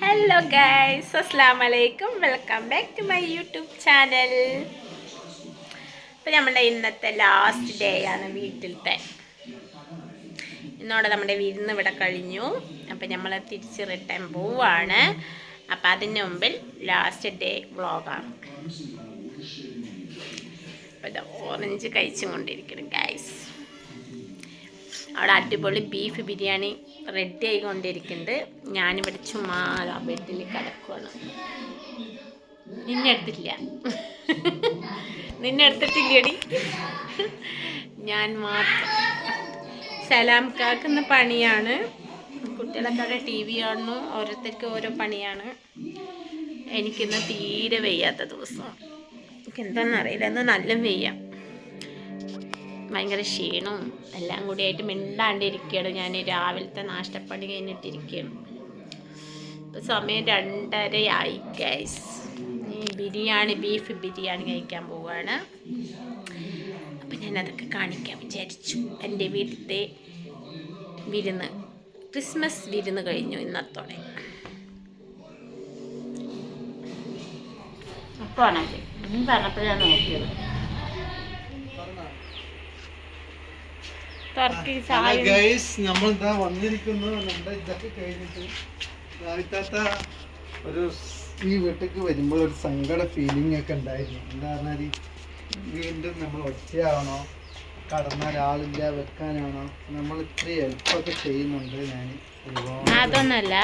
Hello guys അസ്സാം വലൈക്കും welcome back to my YouTube channel ഇപ്പം നമ്മുടെ ഇന്നത്തെ ലാസ്റ്റ് ഡേ ആണ് വീട്ടിലത്തെ. ഇന്നോടെ നമ്മുടെ വിരുന്ന് ഇവിടെ കഴിഞ്ഞു. അപ്പം നമ്മൾ തിരിച്ച് റിട്ടേൺ പോവാണ്. അപ്പം അതിന് മുമ്പിൽ ലാസ്റ്റ് ഡേ വ്ളോഗാണ് അപ്പം ഇത് ഓറഞ്ച് കഴിച്ചും കൊണ്ടിരിക്കണം ഗൈസ് അവിടെ അടിപൊളി ബീഫ് ബിരിയാണി റെഡി ആയിക്കൊണ്ടിരിക്കുന്നുണ്ട്. ഞാനിവിടെ ചുമ്മാ ബെഡിൽ കിടക്കുവാണ്. നിന്നെ എടുത്തിട്ടില്ല നിന്നെ എടുത്തിട്ടില്ലടി ഞാൻ മാത്രം. സലാം കാക്കുന്ന പണിയാണ്. കുട്ടികളൊക്കെ അവിടെ ടി വി കാണുന്നു. ഓരോരുത്തർക്ക് ഓരോ പണിയാണ്. എനിക്കിന്ന് തീരെ വെയ്യാത്ത ദിവസമാണ് എനിക്ക് എന്താണെന്നറിയില്ല ഇന്ന് നല്ല വയ്യ. ഭയങ്കര ക്ഷീണവും എല്ലാം കൂടി ആയിട്ട് മിണ്ടാണ്ടിരിക്കുകയാണ്. ഞാൻ രാവിലത്തെ നാഷ്ടപ്പണി കഴിഞ്ഞിട്ടിരിക്കുകയാണ്. ഇപ്പം സമയം രണ്ടരയായി ഗൈസ് ഈ ബിരിയാണി ബീഫ് ബിരിയാണി കഴിക്കാൻ പോവുകയാണ് അപ്പം ഞാൻ അതൊക്കെ കാണിക്കാൻ വിചാരിച്ചു. എന്റെ വീട്ടിലത്തെ വിരുന്ന് ക്രിസ്മസ് വിരുന്ന് കഴിഞ്ഞു ഇന്നത്തോടെ. അപ്പോൾ ആണെങ്കിൽ പറഞ്ഞപ്പോഴാണ് നോക്കിയത്. തുറക്കി ഹലോ ചായ. നമ്മൾ ഇതാ വന്നിരിക്കുന്നു നമ്മുടെ ഇതൊക്കെ കഴിഞ്ഞിട്ട് രാവിലത്തെ ഒരു ഈ വീട്ടിലേക്ക് വരുമ്പോൾ ഒരു സങ്കട ഫീലിംഗ് ഒക്കെ ഉണ്ടായിരുന്നു. എന്താ പറഞ്ഞാൽ വീണ്ടും നമ്മൾ ഒറ്റയാവണോ? കടന്നാൽ ആളില്ല വെക്കാനാണോ? നമ്മൾ ഇത്ര ഹെൽപ്പൊക്കെ ചെയ്യുന്നുണ്ട് ഞാൻ അതൊന്നല്ല.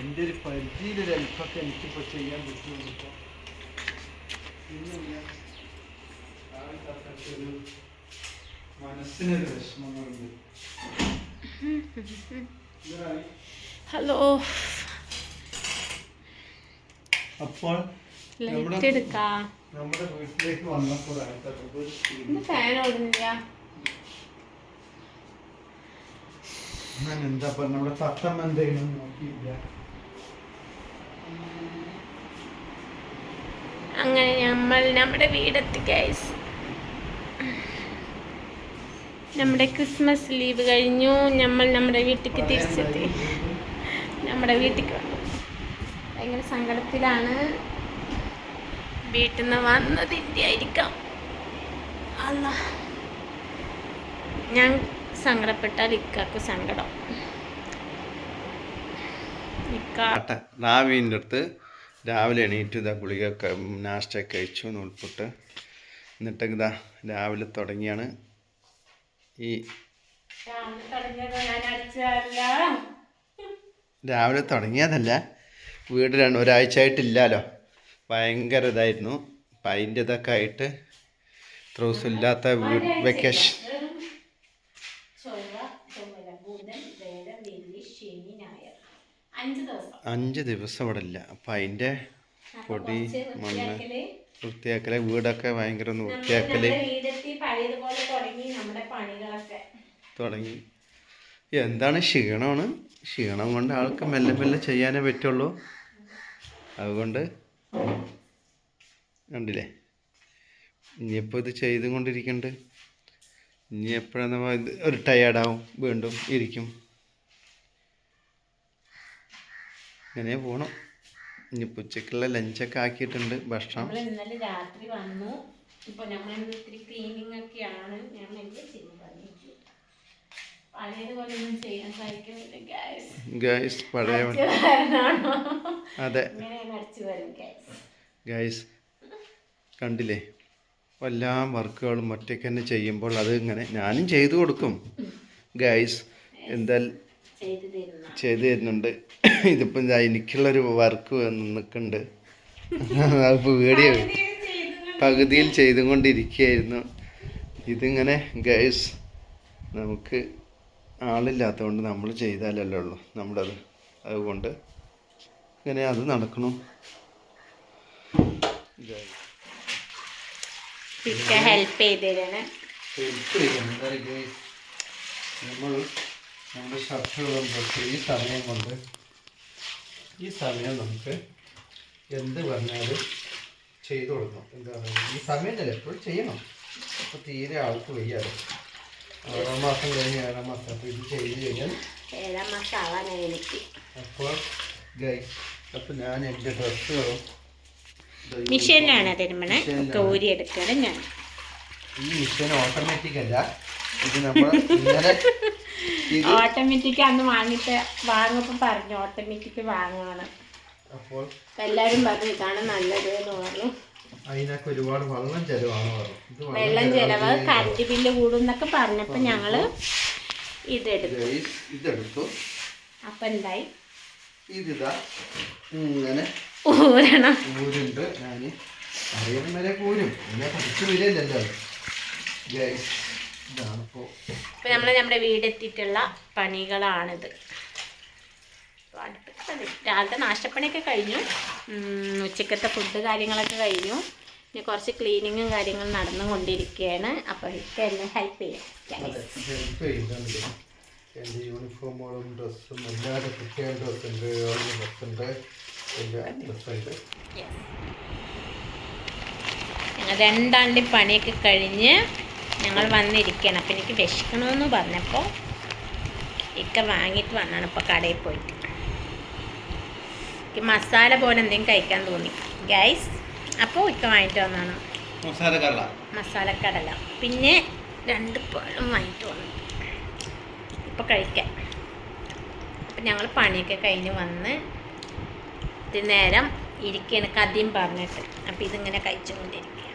എന്റെ ഒരു പരിധിയിലൊരു ഹെൽപ്പൊക്കെ എനിക്കിപ്പോൾ ചെയ്യാൻ പറ്റുന്നുണ്ട്. രാവിലത്തെ ഒരു മനസ്സിനൊരു വിഷമങ്ങളുണ്ട്. ഹലോ. അപ്പോൾ ലൈറ്റ് എടുക്കാം. നമ്മുടെ വീട്ടിലേക്ക്. ഇന്ന് ഫാൻ ഓടുന്നില്ല. ഞാൻ എന്താ നമ്മുടെ തത്തമ്മ എന്തെങ്കിലും നോക്കിയില്ല. അങ്ങനെ നമ്മൾ നമ്മുടെ വീടെത്തി ഗൈസ് നമ്മുടെ ക്രിസ്മസ് ലീവ് കഴിഞ്ഞു. നമ്മൾ നമ്മുടെ വീട്ടിലേക്ക് തിരിച്ചെത്തി. നമ്മുടെ വീട്ടിലേക്ക് വന്നു. ഭയങ്കര സങ്കടത്തിലാണ്. വീട്ടിൽ നിന്ന് വന്നതിന്റെ ആയിരിക്കാം അല്ല ഞാൻ സങ്കടപ്പെട്ടാൽ ഇക്കാക്ക് സങ്കടം. റാവിന്റെ അടുത്ത് രാവിലെ എണീറ്റ് ഇതാ ഗുളിക നാഷ്ട കഴിച്ചു നൂൽപുട്ട്. എന്നിട്ട് ഇതാ രാവിലെ തുടങ്ങിയാണ്. ഈ രാവിലെ തുടങ്ങിയതല്ല. വീട് രണ്ട് ഒരാഴ്ച ആയിട്ടില്ലല്ലോ ഭയങ്കര ഇതായിരുന്നു. അപ്പം അതിന്റെ ഇതൊക്കെ ആയിട്ട് ഇത്ര ദിവസം ഇല്ലാത്ത വീട് വെക്കേഷൻ. അഞ്ച് ദിവസം. ഇവിടെ ഇല്ല അപ്പം അതിന്റെ പൊടി മണ്ണ് വൃത്തിയാക്കൽ. വീടൊക്കെ ഭയങ്കര ഒന്ന് വൃത്തിയാക്കൽ. തുടങ്ങി എന്താണ് ക്ഷീണമാണ്? ക്ഷീണം കൊണ്ട് ആൾക്ക് മെല്ലെ മെല്ലെ ചെയ്യാനേ പറ്റുള്ളൂ. അതുകൊണ്ട് കണ്ടില്ലേ? ഇനിയിപ്പോൾ ഇത് ചെയ്തും കൊണ്ടിരിക്കുന്നുണ്ട് ഇനി എപ്പോഴാണ് ഇത് ഒരു ടയേർഡാവും വീണ്ടും ഇരിക്കും. ഇങ്ങനെ പോകണം ഇനിയിപ്പോൾ ഉച്ചക്കുള്ള ലഞ്ചൊക്കെ ആക്കിയിട്ടുണ്ട്. ഭക്ഷണം. നമ്മൾ ഇന്നലെ രാത്രി വന്നു. ഇപ്പൊ നമ്മൾ ഇത്തിരി ക്ലീനിങ് ഒക്കെയാണ്. ഞാൻ എന്ത് ഗൈസ് പഴയ അതെ. ഗൈസ് കണ്ടില്ലേ? എല്ലാ വർക്കുകളും ഒറ്റയ്ക്ക് തന്നെ ചെയ്യുമ്പോൾ അത് ഇങ്ങനെ ഞാനും ചെയ്തു കൊടുക്കും. ഗൈസ് എന്തായാലും ചെയ്തു തരുന്ന. ചെയ്തു തരുന്നുണ്ട്. ഇതിപ്പം എനിക്കുള്ളൊരു വർക്ക് നിൽക്കുന്നുണ്ട് അതിപ്പോൾ വീഡിയോ പകുതിയിൽ ചെയ്തും കൊണ്ടിരിക്കുകയായിരുന്നു ഇതിങ്ങനെ ഗൈസ് നമുക്ക് ആളില്ലാത്തതുകൊണ്ട് നമ്മൾ ചെയ്താലല്ലേ ഉള്ളൂ. നമ്മളത്. അതുകൊണ്ട് ഇങ്ങനെ അത് നടക്കണു. ഹെൽപ്പ് ചെയ്തു തരാണ് നമ്മൾ നമ്മുടെ ഷർട്ടുകളും തൊട്ട് ഈ സമയം കൊണ്ട് ഈ സമയം നമുക്ക് എന്ത് പറഞ്ഞാലും ചെയ്തു കൊടുക്കണം. എന്താ പറയുക? ഈ സമയം തന്നെ എപ്പോഴും ചെയ്യണം. അപ്പോൾ തീരെ ആൾക്ക് വയ്യാതെ. ആറാം മാസം കഴിഞ്ഞ് ഏഴാം മാസം. അപ്പോൾ ഇത് ചെയ്ത് കഴിഞ്ഞാൽ ഏഴാം മാസം ആവാനായി എനിക്ക്. അപ്പോൾ ഗൈസ് അപ്പോൾ ഞാൻ എന്റെ ഡ്രസ്സുകളും മിഷീനിലാണ് തിരുമണ ഒക്കെ മിഷീനിലാണ്. ഊരി ഞാൻ. ഈ മിഷൻ ഓട്ടോമാറ്റിക് അല്ല. ഇത് നമ്മൾ ഇത് ഓട്ടോമാറ്റിക് അന്ന് വാങ്ങിട്ട് വാങ്ങുമ്പോൾ പറഞ്ഞു ഓട്ടോമാറ്റിക് വാങ്ങണം അപ്പോൾ എല്ലാരും പറഞ്ഞു ഇതാണ് നല്ലത് എന്ന് പറഞ്ഞു. അതിനൊക്കെ ഒരുപാട് വെള്ളം ചെലവാണ് വെള്ളം ചെലവ് കറണ്ട് ബില്ല് കൂടും എന്നൊക്കെ പറഞ്ഞപ്പോൾ ഞങ്ങൾ ഇതെടുത്തു. ഇതെടുത്തു. അപ്പം എന്തായി? ഇതിതാ ഇങ്ങനെ ഊരണം. ഊരുണ്ട്. ഞാൻ അറിയണം വരെ ഊരും. എന്നെ പഠിച്ചു വരില്ലല്ലോ ഗൈസ് ഇതാണിപ്പോൾ ഇപ്പം നമ്മൾ നമ്മുടെ വീടെത്തിയിട്ടുള്ള പണികളാണിത്. അടുപ്പത്ത് പണി. രാവിലത്തെ നാശപ്പണിയൊക്കെ കഴിഞ്ഞു. ഉച്ചക്കത്തെ ഫുഡ് കാര്യങ്ങളൊക്കെ കഴിഞ്ഞു. ഇനി കുറച്ച് ക്ലീനിങ്ങും കാര്യങ്ങളും നടന്നുകൊണ്ടിരിക്കുകയാണ് അപ്പോൾ എനിക്ക് എന്നെ ഹെൽപ്പ് ചെയ്യാം. എന്റെ യൂണിഫോമുകളും ഡ്രസ്സും എല്ലാവരും കുട്ടികളുടെ ഡ്രസ്സുണ്ട് ഓരോ ഡ്രസ്സുണ്ട്. എന്റെ ഡ്രസ്സുണ്ട്. ഞങ്ങൾ രണ്ടാണ്ടി പണിയൊക്കെ കഴിഞ്ഞ് ഞങ്ങൾ വന്നിരിക്കണം. അപ്പം എനിക്ക് വിശക്കണമെന്ന് പറഞ്ഞപ്പോൾ ഇക്ക വാങ്ങിയിട്ട് വന്നാണ് ഇപ്പോൾ കടയിൽ പോയിട്ട്. എനിക്ക് മസാല പോലെ എന്തെങ്കിലും കഴിക്കാൻ തോന്നി. ഗൈസ് അപ്പോൾ ഇക്ക വാങ്ങിയിട്ട് വന്നാണ്. മസാല കടല. മസാലക്കടല പിന്നെ രണ്ട് പഴം വാങ്ങിയിട്ട് വന്നു. ഇപ്പോൾ കഴിക്കാം. അപ്പം ഞങ്ങൾ പണിയൊക്കെ കഴിഞ്ഞ് വന്ന് ഇത് നേരം ഇരിക്കുകയാണ് കഥയും പറഞ്ഞിട്ട്. അപ്പോൾ ഇതിങ്ങനെ കഴിച്ചുകൊണ്ടിരിക്കുക.